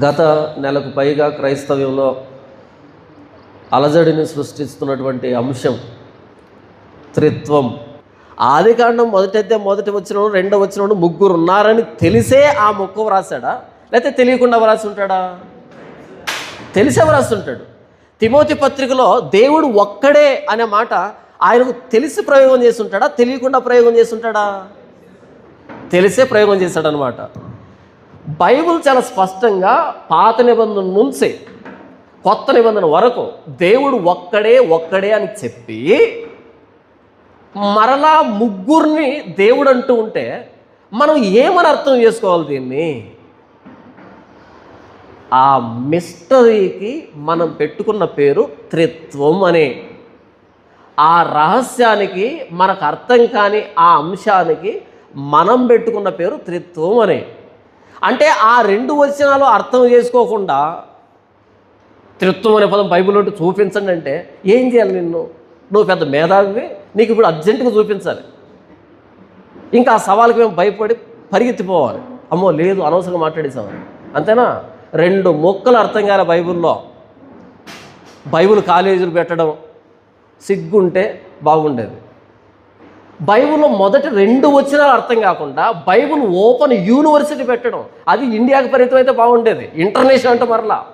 గత నెలకు పైగా క్రైస్తవ్యంలో అలజడిని సృష్టిస్తున్నటువంటి అంశం త్రిత్వం. ఆదికాండం మొదటైతే మొదటి వచ్చిన రెండో వచ్చిన ముగ్గురు ఉన్నారని తెలిసే ఆ మొక్క వ్రాసాడా లేకపోతే తెలియకుండా వ్రాసి ఉంటాడా తెలిసే వ్రాస్తుంటాడు ఉంటాడు తిమోతి పత్రికలో దేవుడు ఒక్కడే అనే మాట ఆయనకు తెలిసి ప్రయోగం చేసి ఉంటాడా? తెలియకుండా ప్రయోగం చేసి ఉంటాడా? తెలిసే ప్రయోగం చేశాడనమాట బైబిల్ చాలా స్పష్టంగా పాత నిబంధన నుంచే కొత్త నిబంధన వరకు దేవుడు ఒక్కడే ఒక్కడే అని చెప్పి మరలా ముగ్గురిని దేవుడు అంటూ ఉంటే మనం ఏమని అర్థం చేసుకోవాలి దీన్ని? ఆ మిస్టరీకి మనం పెట్టుకున్న పేరు త్రిత్వం అనే. ఆ రహస్యానికి మనకు అర్థం కాని ఆ అంశానికి మనం పెట్టుకున్న పేరు త్రిత్వం అనే. అంటే ఆ రెండు వచనాలు అర్థం చేసుకోకుండా త్రిత్వం అనే పదం బైబిల్ చూపించండి అంటే ఏం చేయాలి నిన్ను? నువ్వు పెద్ద మేధావి నీకు ఇప్పుడు అర్జెంటుగా చూపించాలి. ఇంకా ఆ సవాల్కి మేము భయపడి పరిగెత్తిపోవాలి. అమ్మో లేదు అనవసరంగా మాట్లాడేసామని అంతేనా? రెండు మొక్కలు అర్థం కాలే బైబిల్లో బైబిల్ కాలేజీలు పెట్టడం సిగ్గుంటే బాగుండేది. బైబిల్లో మొదటి రెండు వచ్చినా అర్థం కాకుండా బైబిల్ ఓపెన్ యూనివర్సిటీ పెట్టడం అది ఇండియాకి పరిమితం అయితే బాగుండేది. ఇంటర్నేషనల్ అంటే మరలా.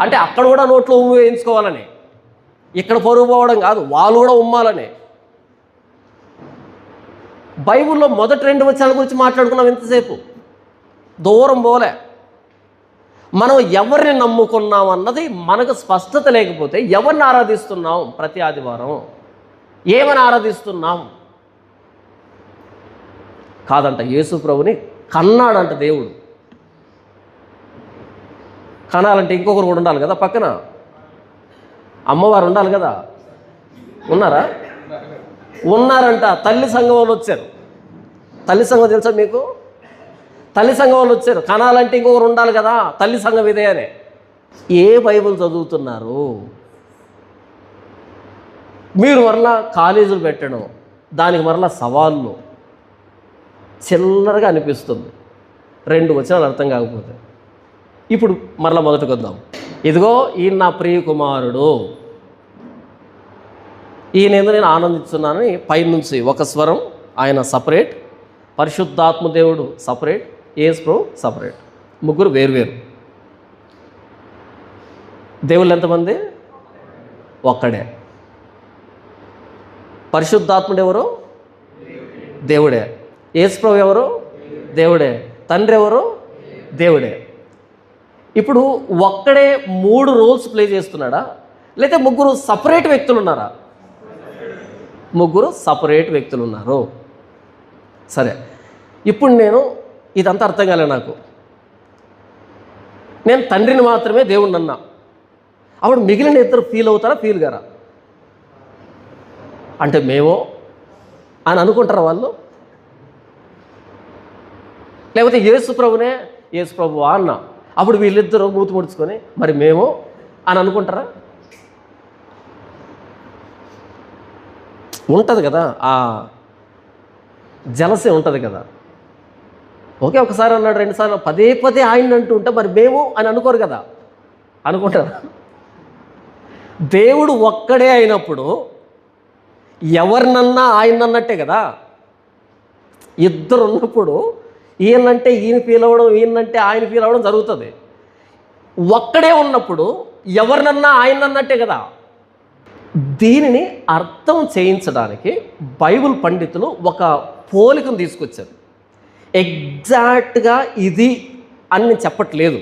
అంటే అక్కడ కూడా నోట్లో ఉమ్ము వేయించుకోవాలని. ఇక్కడ పరుగు పోవడం కాదు వాళ్ళు కూడా ఉమ్మాలని. బైబిల్లో మొదటి రెండు వచనాల గురించి మాట్లాడుకున్నాం ఎంతసేపు దూరం పోలే. మనం ఎవరిని నమ్ముకున్నాం అన్నది మనకు స్పష్టత లేకపోతే ఎవరిని ఆరాధిస్తున్నాం ప్రతి ఆదివారం? ఏమని ఆరాధిస్తున్నాం? కాదంట యేసు ప్రభుని కన్నాడంట దేవుడు. కనాలంటే ఇంకొకరు కూడా ఉండాలి కదా పక్కన? అమ్మవారు ఉండాలి కదా? ఉన్నారా? ఉన్నారంట తల్లి సంఘం వాళ్ళు వచ్చారు. తల్లి సంఘం తెలుసా మీకు? తల్లి సంఘం వాళ్ళు వచ్చారు. కనాలంటే ఇంకొకరు ఉండాలి కదా? తల్లి సంఘం ఇదే అనే. ఏ బైబిల్ చదువుతున్నారు? మీరు మరలా కాలేజీలు పెట్టడం దానికి మరలా సవాళ్ళు చిల్లరగా అనిపిస్తుంది. రెండు వచనాలు అర్థం కాకపోతే. ఇప్పుడు మరలా మొదటికి వద్దాం ఇదిగో ఈయన నా ప్రియ కుమారుడు ఈయన ఏదో నేను ఆనందిస్తున్నానని పైనుంచి ఒక స్వరం ఆయన సపరేట్ పరిశుద్ధాత్మ దేవుడు సపరేట్ ఏస్ ప్రో సపరేట్. ముగ్గురు వేరువేరు దేవుళ్ళు ఎంతమంది? ఒక్కడే. పరిశుద్ధాత్ముడు ఎవరు? దేవుడే. యేసుప్రభు ఎవరు? దేవుడే. తండ్రి ఎవరు? దేవుడే. ఇప్పుడు ఒక్కడే మూడు రోల్స్ ప్లే చేస్తున్నాడా? లేకపోతే ముగ్గురు సపరేట్ వ్యక్తులు ఉన్నారా? ముగ్గురు సపరేట్ వ్యక్తులు ఉన్నారు. సరే. ఇప్పుడు నేను ఇదంతా అర్థం కాలే నాకు. నేను తండ్రిని మాత్రమే దేవుణ్ణి అన్నా అప్పుడు మిగిలిన ఇద్దరు ఫీల్ అవుతారా? ఫీల్ గారా అంటే మేమో అని అనుకుంటారా వాళ్ళు? లేకపోతే యేసుప్రభునే యేసుప్రభు అన్న. అప్పుడు వీళ్ళిద్దరూ మూతి ముడుచుకొని మరి మేము అని అనుకుంటారా? ఉంటుంది కదా ఆ జలసే ఉంటుంది కదా. ఓకే ఒకసారి అన్నాడు రెండుసార్లు పదే పదే ఆయన అంటూ ఉంటే మరి మేము అని అనుకోరు కదా. అనుకుంటారా? దేవుడు ఒక్కడే అయినప్పుడు ఎవరినన్నా ఆయన అన్నట్టే కదా. ఇద్దరు ఉన్నప్పుడు ఈయనంటే ఈయన ఫీల్ అవ్వడం ఈయనంటే ఆయన ఫీల్ అవ్వడం జరుగుతుంది. ఒక్కడే ఉన్నప్పుడు ఎవరినన్నా ఆయన అన్నట్టే కదా. దీనిని అర్థం చేయించడానికి బైబిల్ పండితులు ఒక పోలికను తీసుకొచ్చారు. ఎగ్జాక్ట్గా ఇది అని నేను చెప్పట్లేదు.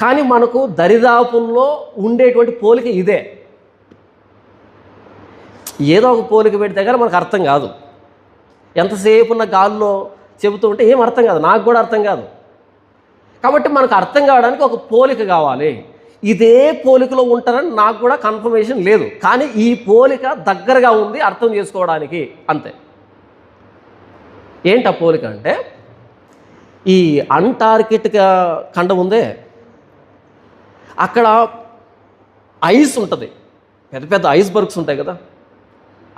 కానీ మనకు దరిదాపుల్లో ఉండేటువంటి పోలిక ఇదే. ఏదో ఒక పోలిక పెడితే కానీ మనకు అర్థం కాదు. ఎంతసేపు ఉన్న గాల్లో చెబుతూ ఉంటే ఏం అర్థం కాదు. నాకు కూడా అర్థం కాదు. కాబట్టి మనకు అర్థం కావడానికి ఒక పోలిక కావాలి. ఇదే పోలికలో ఉంటారని నాకు కూడా కన్ఫర్మేషన్ లేదు. కానీ ఈ పోలిక దగ్గరగా ఉంది అర్థం చేసుకోవడానికి. అంతే. ఏంటి ఆ పోలిక అంటే? ఈ అంటార్కిటిక ఖండం ఉందే. అక్కడ ఐస్ ఉంటుంది. పెద్ద పెద్ద ఐస్ బర్గ్స్ ఉంటాయి కదా.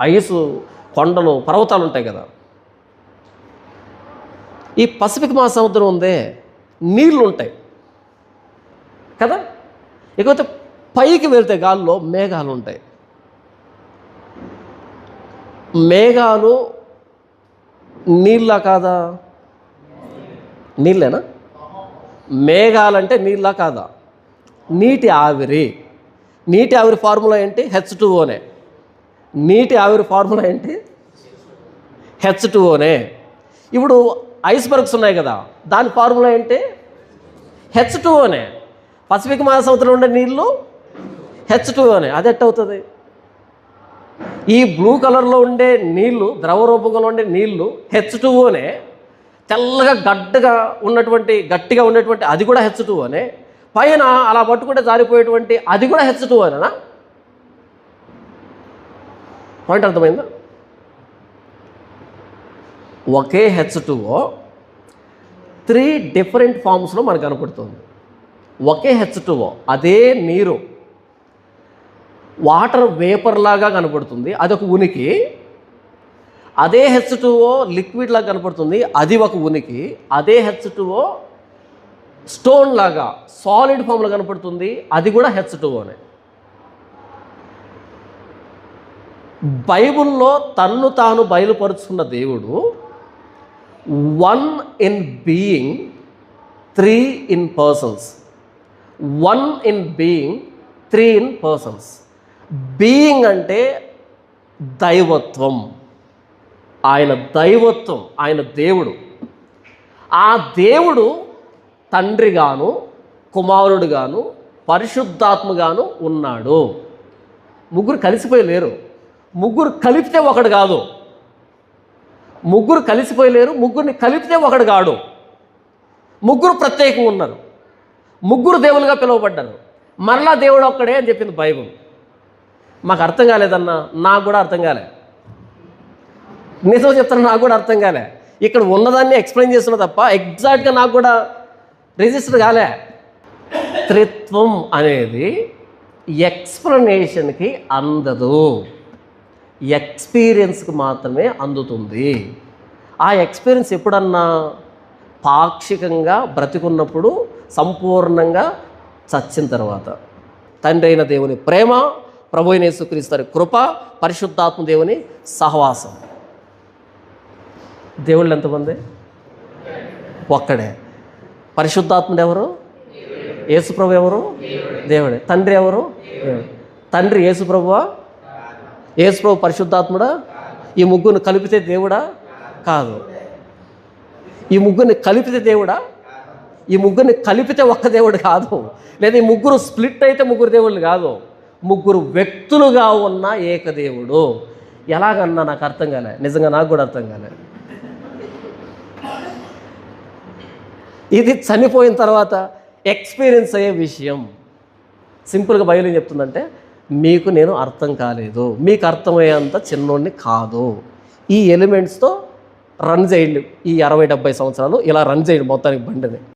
ఐసు కొండలు పర్వతాలు ఉంటాయి కదా. ఈ పసిఫిక్ మహాసముద్రం ఉందే నీళ్ళు ఉంటాయి. కదా? ఇకపోతే పైకి వెళ్తే గాల్లో మేఘాలు ఉంటాయి. మేఘాలు నీళ్ళ కాదా? నీళ్ళేనా? మేఘాలంటే నీళ్ళ కాదా? నీటి ఆవిరి. నీటి ఆవిరి ఫార్ములా ఏంటి? హెచ్ టూఓనే నీటి ఆవిరి ఫార్ములా ఏంటి? హెచ్ టూఓనే ఇప్పుడు ఐస్బర్గ్స్ ఉన్నాయి కదా దాని ఫార్ములా ఏంటి? హెచ్ టూఓనే పసిఫిక్ మహాసముద్రంలో ఉండే నీళ్ళు హెచ్ టూఓనే ఓనే అది ఎట్టవుతుంది? ఈ బ్లూ కలర్లో ఉండే నీళ్ళు ద్రవ రూపంలో ఉండే నీళ్ళు హెచ్ టూఓనే తెల్లగా గడ్డగా ఉన్నటువంటి గట్టిగా ఉన్నటువంటి అది కూడా హెచ్ టూఓనే పైన అలా పట్టుకుంటే జారిపోయేటువంటి అది కూడా హెచ్ టూఓనేనా పాయింట్ అర్థమైందా? ఒకే H two O three different ఫామ్స్లో మనకు కనపడుతుంది. ఒకే హెచ్ టూఓ అదే నీరు. వాటర్ వేపర్ లాగా కనపడుతుంది అదొక ఉనికి. అదే హెచ్ టూఓ లిక్విడ్ లాగా కనపడుతుంది అది ఒక ఉనికి. అదే హెచ్ టూఓ స్టోన్ లాగా సాలిడ్ ఫామ్లో కనపడుతుంది అది కూడా హెచ్ టూఓనే బైబిల్లో తన్ను తాను బయలుపరుచుకున్న దేవుడు one in being three in persons one in being three in persons being అంటే దైవత్వం. ఆయన దైవత్వం ఆయన దేవుడు. ఆ దేవుడు తండ్రిగాను కుమారుడుగాను పరిశుద్ధాత్మగాను ఉన్నాడు. ముగ్గురు కలిసిపోయి లేరు. ముగ్గురు కలిపితే ఒకడు కాదు. ముగ్గురు కలిసిపోయలేరు ముగ్గురిని కలిపితే ఒకడు కాడు. ముగ్గురు ప్రత్యేకంగా ఉన్నారు. ముగ్గురు దేవులుగా పిలువబడ్డారు. మరలా దేవుడు ఒక్కడే అని చెప్పింది బైబుల్. మాకు అర్థం కాలేదన్నా నాకు కూడా అర్థం కాలే. నిజం చెప్తాను నాకు కూడా అర్థం కాలే. ఇక్కడ ఉన్నదాన్ని ఎక్స్ప్లెయిన్ చేస్తున్నా తప్ప ఎగ్జాక్ట్గా నాకు కూడా రిజిస్టర్ కాలే. త్రిత్వం అనేది ఎక్స్ప్లెనేషన్కి అందదు. ఎక్స్పీరియన్స్కి మాత్రమే అందుతుంది. ఆ ఎక్స్పీరియన్స్ ఎప్పుడన్నా పాక్షికంగా బ్రతికున్నప్పుడు సంపూర్ణంగా చచ్చిన తర్వాత? తండ్రి అయిన దేవుని ప్రేమ ప్రభు అయిన యేసుక్రీస్తు కృప పరిశుద్ధాత్మ దేవుని సహవాసం. దేవుళ్ళు ఎంతమంది? ఒక్కడే. పరిశుద్ధాత్ముడు ఎవరు? యేసుప్రభు ఎవరు? దేవుడే. తండ్రి ఎవరు? తండ్రి యేసుప్రభువా? యేసుప్రభు పరిశుద్ధాత్ముడా? ఈ ముగ్గురిని కలిపితే దేవుడా? కాదు. ఈ ముగ్గురిని కలిపితే దేవుడా? ఈ ముగ్గురిని కలిపితే ఒక్క దేవుడు కాదు. లేదా ఈ ముగ్గురు స్ప్లిట్ అయితే ముగ్గురు దేవుళ్ళు కాదు. ముగ్గురు వ్యక్తులుగా ఉన్న ఏకదేవుడు. ఎలాగన్నా నాకు అర్థం కాలే. నిజంగా నాకు కూడా అర్థం కాలే. ఇది చనిపోయిన తర్వాత ఎక్స్పీరియన్స్ అయ్యే విషయం. సింపుల్గా బయలు ఏం చెప్తుందంటే మీకు నేను అర్థం కాలేదు. మీకు అర్థమయ్యేంత చిన్నోడిని కాదు. ఈ ఎలిమెంట్స్తో రన్ చేయండి. ఈ అరవై డెబ్బై సంవత్సరాలు ఇలా రన్ చేయండి మొత్తానికి బండిని.